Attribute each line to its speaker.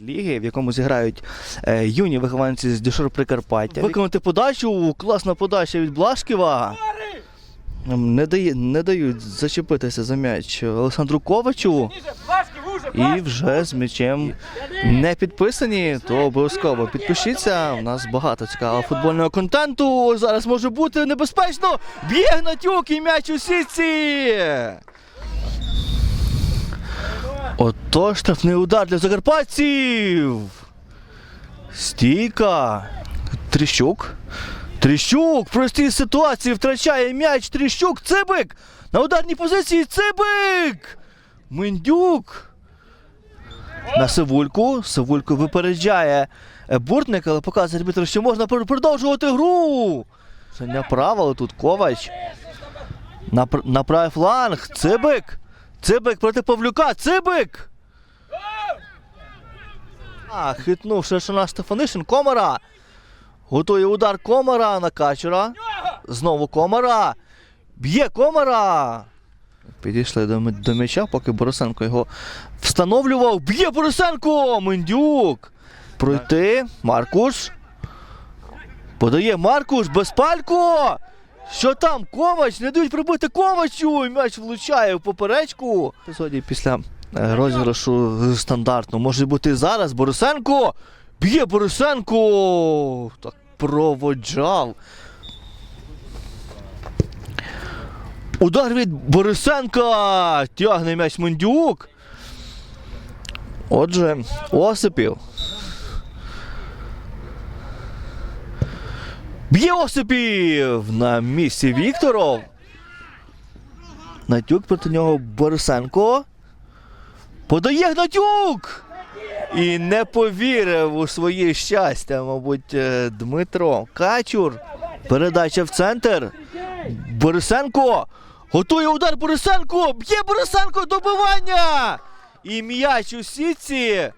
Speaker 1: ліги, в якому зіграють е, юні вихованці з Дюшор Прикарпаття. Виконати подачу, класна подача від Блашківа. М, Не, дає, не дають зачепитися за м'яч Олександру Ковачу. І вже з м'ячем не підписані, то обов'язково підпишіться. У нас багато цікавого футбольного контенту. Зараз може бути небезпечно. Б'є Гнатюк і м'яч у сітці. Ото штрафний удар для закарпатців. Стійка. Тріщук. Тріщук в простій ситуації втрачає м'яч. Тріщук. Цибик. На ударній позиції Цибик. Миндюк. На Сивульку. Сивульку випереджає Буртник, але показує арбітр, що можна продовжувати гру. Це не правило тут Ковач. На, на правий фланг. Цибик. Цибик проти Павлюка. Цибик. А, хитнув Шершина Стефанишин. Комара. Готує удар Комара на Качура. Знову Комара. Б'є Комара. Підійшли до, до м'яча, поки Борисенко його встановлював. Б'є Борисенко! Мендюк. Пройти. Маркуш. Подає Маркуш. Безпалько. Що там? Ковач? Не дають прибити Ковачу. І м'яч влучає в поперечку. Епізоді після е, розіграшу стандартно. Може бути зараз. Борисенко. Б'є Борисенко. Так проводжав. Удар від Борисенка. Тягне м'яч Мендюк. Отже, Осипів. Б'є Осипів на місці Вікторов. Гнатюк проти нього Борисенко. Подає Гнатюк! І не повірив у своє щастя, мабуть, е, Дмитро Качур. Передача в центр. Борисенко. Готує удар Борисенко. Б'є Борисенко добивання. І м'яч у сітці.